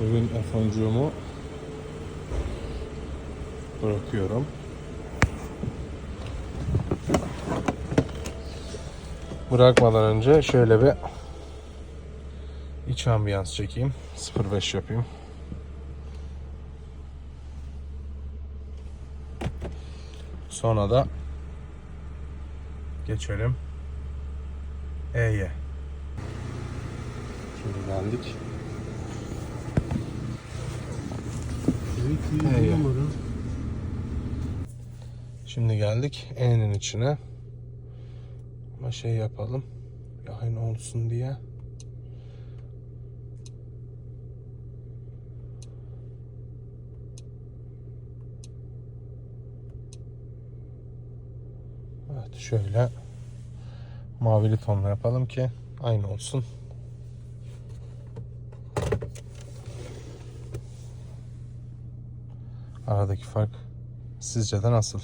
Bugün F10'cuğumu bırakıyorum. Bırakmadan önce şöyle bir iç ambiyans çekeyim. 0.5 yapayım. Sonra da geçelim E'ye. Şimdi geldik. Şimdi geldik E'nin içine. Ama şey yapalım. Aynı olsun diye. Evet şöyle mavili tonla yapalım ki aynı olsun. Aradaki fark sizce de nasıl?